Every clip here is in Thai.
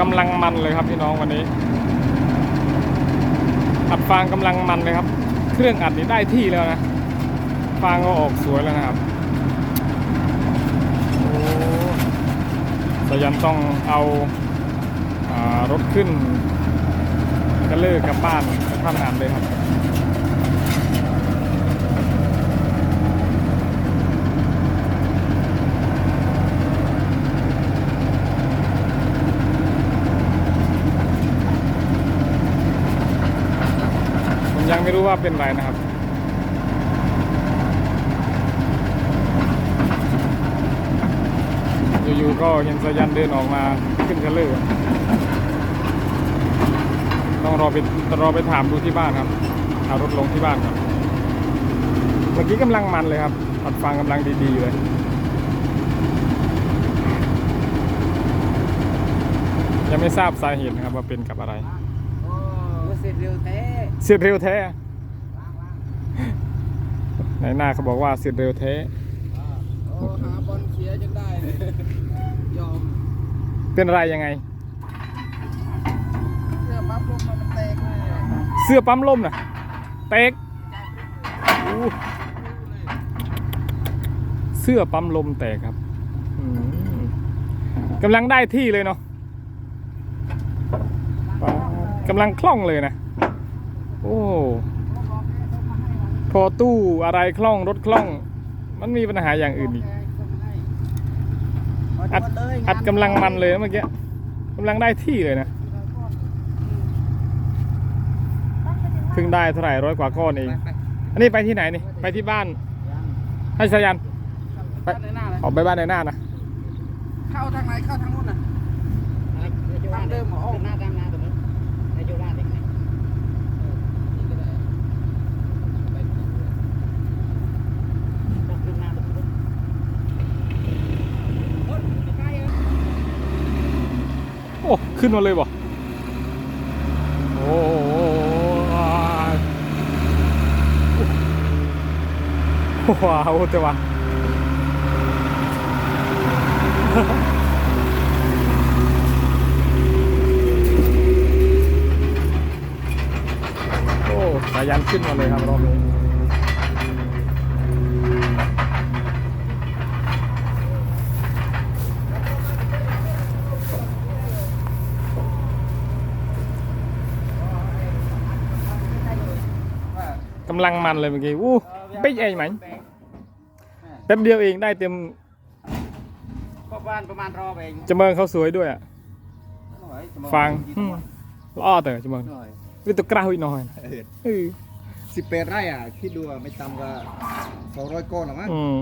กำลังมันเลยครับพี่น้องวันนี้ อัดฟางกำลังมันเลยครับ เครื่องอัดนี่ได้ที่แล้วนะ ฟางก็ออกสวยแล้วนะครับโอ้สยันต้องเอาอารถขึ้นกระเลิกกลับบ้านท่านอ่านเลยครับ ไม่รู้ว่าเป็นไรนะครับอยู่ๆก็เห็นสายันเดินออกมาขึ้นกันเลยต้องรอไปรอไปถามดูที่บ้านครับเอารถลงที่บ้านครับเมื่อกี้กำลังมันเลยครับอัดฟังกำลังดีๆเลยยังไม่ทราบสาเหตุนะครับว่าเป็นกับอะไร เสร็จเร็วแท้เสียดเร็วแท้ในหน้าเขาบอกว่าเสียดเร็วแท้โอ้หาบอลเขียจนได้เลยยอมเป็นอะไรยังไง เสื้อปั๊บลมมันแตกเลยเสื้อปั๊มลมน่ะเตกอู้เสื้อปั๊มลมแตกครับอืมกำลังได้ที่เลยเนาะ กำลังคล่องเลยนะ โอ้ พอตู้อะไรคล่องรถคล่อง มันมีปัญหาอย่างอื่นอีก อัดอัดกำลังมันเลยนะเมื่อกี้กำลังได้ที่เลยนะ เพิ่งได้เท่าไหร่ร้อยกว่าก้อนเอง อันนี้ไปที่ไหนนี่ ไปที่บ้าน ให้สายันไปไปในหน้าเลยออกไปบ้านในหน้านะ เข้าทางไหนเข้าทางนู้นน่ะทางเดิมเหรอหน้าตามหน้าตรงนี้ในโยราเด็กไหน นี่ก็ได้ไป ต้องขึ้นหน้าตรงนี้ โอ้ ขึ้นมาเลยบ่โอ้โหว้าวแต่ว่าโอ้สายันขึ้นมาเลยครับรอบนี้ กำลังมันเลยเมื่อกี้อู้ปิ๊กเองไหมแป๊บเดียวเองได้เต็มก็บ้านประมาณรอเองจำเมิงเขาสวยด้วยอะหน่อยจะมอฟังอืมล้อเต๋อจำเมิงหน่อยวิตกร้าวอีกหน่อยเออสิบแปดไร่อะคิดดูอะไม่ต่ำกว่าสองร้อยก้อนหรอกมั้งอืม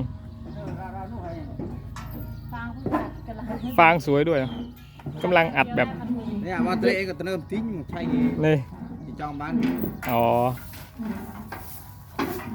ฟางผู้จัดกันละฟางสวยด้วยอะกำลังอัดแบบเนี่ยมาตัวเองก็ตะเริ่มทิ้งใช่ไงนี่ที่จองบ้านอ๋อ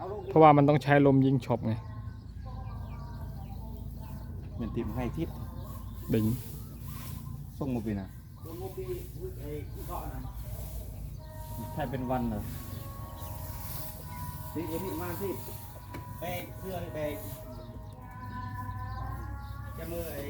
เกี้ยงเจ้าบีบติดอยู่เหรอจำเมื่อกี้โคนจะไปสร้างงานนั้นไอ้จากไอ้ปั๊มปั๊มนะปั๊มเกียวไอ้ใจไอ้ใจเกียวซื้อแต่บอกกี้จับส่งบอกกี้จับส่งมาอ้อยก็บอกอย่างน่าอะไรลงปั๊มลมเอาลูกเพราะว่ามันต้องใช้ลมยิงช็อปไงเหมือนติมให้ทิศดิงส่งมาปีนะตัวโมบีไอ้ที่เกาะนะใช่เป็นวันเหรอที่เอ็มมาที่เบรกเสื้อเบรกจะมือไอ้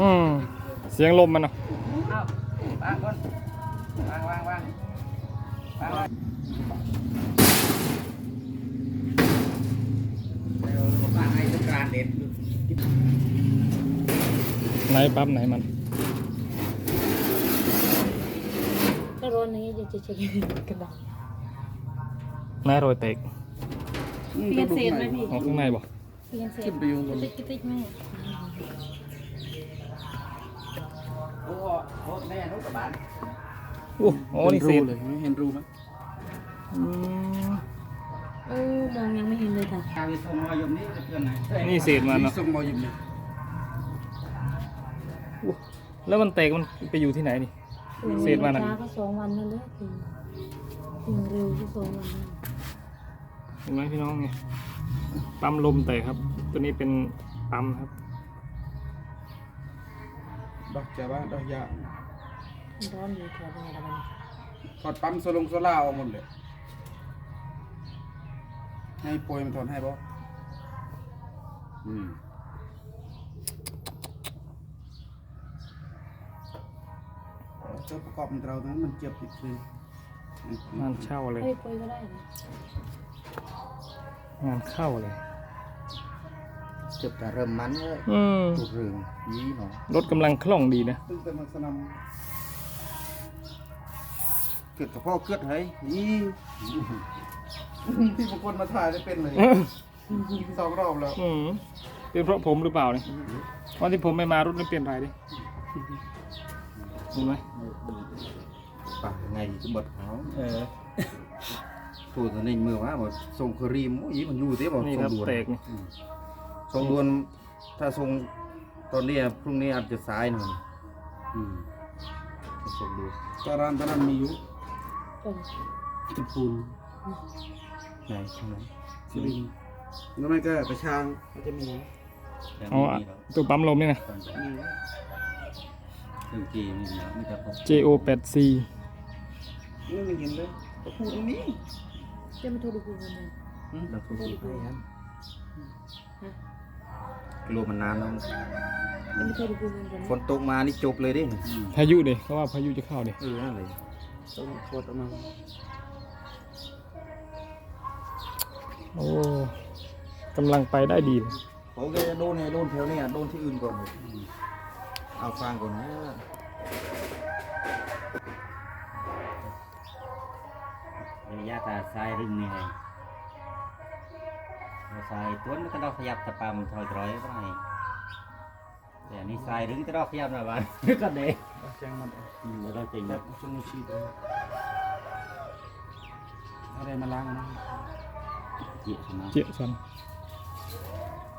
อืมเสียงลมมันเนาะเอ้าบางคนวางวางวางวางวางเดี๋ยวบ้านให้สงกรานต์เด็ดไหนปั๊มไหนมัน ก็รถนี้จะจะจะกระดาษไหนรอยแตกเปลี่ยนเศษไหมพี่ออกข้างในบ่เปลี่ยนเศษขึ้นไปอยู่บน ติ๊กติ๊กติ๊กไหม โอ้โหโอ้แม่นุ๊กกับบ้านโอ้โหนี่เศษเลยไม่เห็นรูไหมอืมเออมองยังไม่เห็นเลยค่ะชาววิศวกรยมนี่จะเพื่อนไหนนี่เศษมันเนาะส่งมาอยู่นี่อู้แล้วมันแตกมันไปอยู่ที่ไหนนี่ เศษมันอะช้าก็สองวันนั่นแหละถึงถึงเร็วก็สองวันนั่นเห็นไหมพี่น้องเนี่ยปั๊มลมแตกครับ ตัวนี้เป็นปั๊มครับ ดอกจ้าบ้าดอกยาร้อนอยู่แถวไหนละมันถอดปั๊มโซลงโซล่าออกหมดเลย ให้โปรยมันถอดให้บ่อืมเจ้าประกอบมันเราตรงนั้นมันเจ็บติดคืนงานเข้าเลย เฮ้ยปล่อยก็ได้นะ งานเข้าเลย จุดแต่เริ่มมันเลยอืมจุดเรื่องนี้เนาะรถกำลังคล่องดีนะตึ้งแต่มันสนำเกิดกับพ่อเกิดเฮ้ยนี่ที่บางคนมาถ่ายได้เป็นเลยสองรอบแล้วอืมเป็นเพราะผมหรือเปล่าเนี่ยวันที่ผมไม่มารถไม่เปลี่ยนไรดิเห็นไหมปะไงก็บดเขาเออตัวตัวนี้มือว่าบอกทรงครีมโอ้ยมันอยู่เด้บอกนี่ทรคงรับด่วน แตกนี่ ทรงด่วนถ้าทรงตอนนี้อะพรุ่งนี้อาจจะสายหน่อยอืมทรงด่วนจารานตอนนั้นมีอยู่จนจุดปูนไหนตรงไหนสิรินทร์แล้วไม่ก็กระชางมันจะมี ยังอ๋อไม่มีหรอกตัวปั๊มลมนี่นะ ตอนนี้เครื่องเกมนี่นะไม่จะพบ JO 8 C นี่ไม่เห็นเลยก็พูดตรงนี้จะมาโทรดูคุณกันเลยเราทุกทีให้ครับกิ โลมันนานแล้วจะมาโทรดูคุณกันฝนตกมานี่จบเลยดิพายุเด็เขาว่าพายุจะเข้าเด็เออนั่นเลยต้องโคตรออกมาโอ้กำลังไปได้ดีเลยผมก็จะโดนเนี่ยโดนแถวนี้โดนที่อื่นก่อนเลยเอาฟังก่อนนะระยะตาซ้ายรึงนี่ไง ซ้ายตัวมันก็ต้องขยับตะปามถอยร้อยไปแต่นี่ซ้ายรึงก็ต้องขยับนะบ้านก็เด็กแจ้งมันเราจริงแบนะบชงชีดอะไรมาล้างนะเจี๊ยบนะเจี๊ยชัน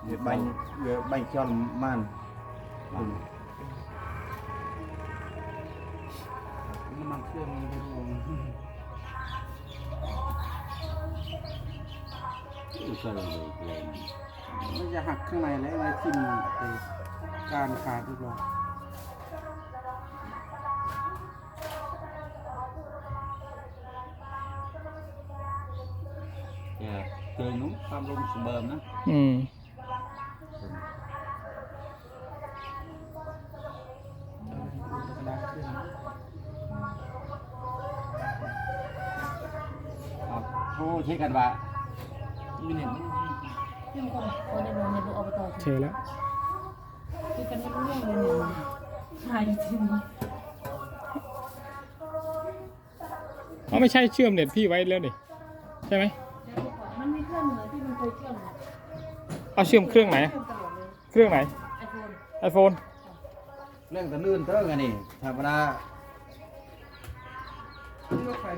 เดี๋ยวบังเดี๋ยวบังจอนมันน้ำมันเครื่องมันไม่ ลงก็เลยเลยมันจะหักข้างในแล้วอะไรทิ่มไปการขาดทุกรอบจะเกินนู้นความลมสมเบิมนะ อืมโอ้เช็คกันว่า มีเน็ตพี่มันคนคนในโรงในดูอบตเชแล้วคือกันไม่รู้เรื่องเลยเนี่ยหายจริงเขาไม่ใช่เชื่อมเน็ตพี่ไว้แล้วดิใช่ไหมมันมีเครื่องเหนือที่มันเคยเชื่อมนะเอาเชื่อมเครื่องไหนเชื่อมตลอดเลยเครื่องไหนไอโฟน iPhone เรื่องตะลื่นเต้อกันนี่ธรรมดา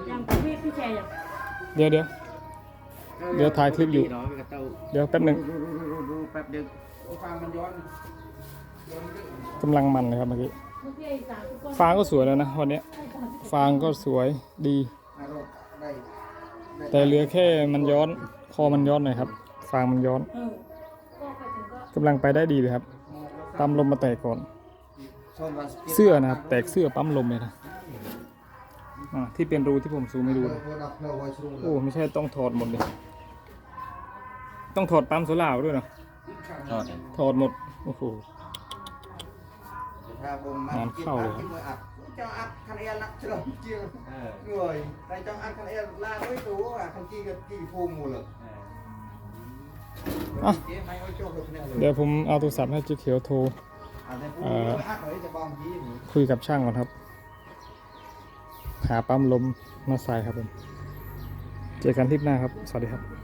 ยังกับพี่พี่แชร์อย่างเดี๋ยวเดี๋ยว เดี๋ยวถ่ายคลิปอยู่ เดี๋ยวแป๊บหนึ่งแป๊บเดียวฟังกำลังมันเลยครับเมื่อกี้ฟางก็สวยแล้วนะวันนี้ฟางก็สวยดี แต่เหลือแค่มันย้อน คอมันย้อนหน่อยครับ ฟางมันย้อนกำลังไปได้ดีเลยครับปั๊มลมมาแตกก่อน เสื้อนะครับแตกเสื้อปั๊มลมเลยนะอ่าที่เป็นรูที่ผมซูมให้ดูโอ้ไม่ใช่ต้องถอดหมดเลย ต้องถอดปั๊มโซล่าร์ด้วยเนาะทอดเลยถอดหมด โอ้โหครับผมงานเข้าเลยกินมืออัดเจ้าอัดคันเอลนักเชื่อมเจียวเออเหนื่อยแต่เจ้าอัดคันเอลลาด้วยตัวอะคันกี้กับกี้ฟูมูเลยเอออะเจ๊ไม่เอาโชคเลยเนี่ยเลยเดี๋ยวผมเอาโทรศัพท์ให้เจ๊เขียวโทรอันนี้ฟูเอ่ออัดเลยจะบองกี้หนูคุยกับช่างก่อนครับ หาปั๊มลมมาใส่ครับผม เจอกันทริปหน้าครับ สวัสดีครับ